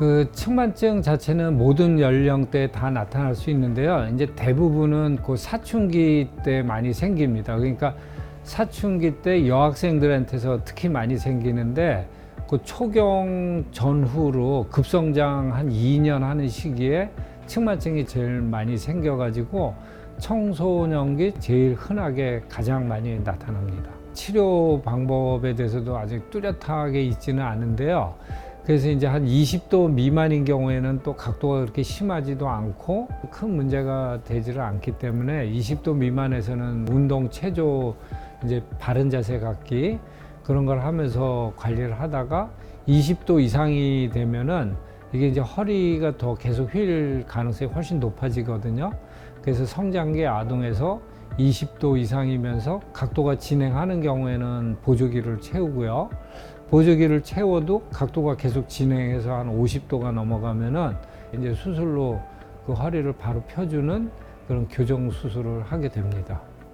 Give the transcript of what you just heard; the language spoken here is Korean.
그 측만증 자체는 모든 연령대에 다 나타날 수 있는데요. 이제 대부분은 그 사춘기 때 많이 생깁니다. 그러니까 사춘기 때 여학생들한테서 특히 많이 생기는데 그 초경 전후로 급성장 한 2년 하는 시기에 측만증이 제일 많이 생겨가지고 청소년기 제일 흔하게 가장 많이 나타납니다. 치료 방법에 대해서도 아직 뚜렷하게 있지는 않은데요. 그래서 이제 한 20도 미만인 경우에는 또 각도가 그렇게 심하지도 않고 큰 문제가 되지를 않기 때문에 20도 미만에서는 운동 체조 이제 바른 자세 갖기 그런 걸 하면서 관리를 하다가 20도 이상이 되면은 이게 이제 허리가 더 계속 휠 가능성이 훨씬 높아지거든요. 그래서 성장기 아동에서 20도 이상이면서 각도가 진행하는 경우에는 보조기를 채우고요. 보조기를 채워도 각도가 계속 진행해서 한 50도가 넘어가면은 이제 수술로 그 허리를 바로 펴주는 그런 교정 수술을 하게 됩니다.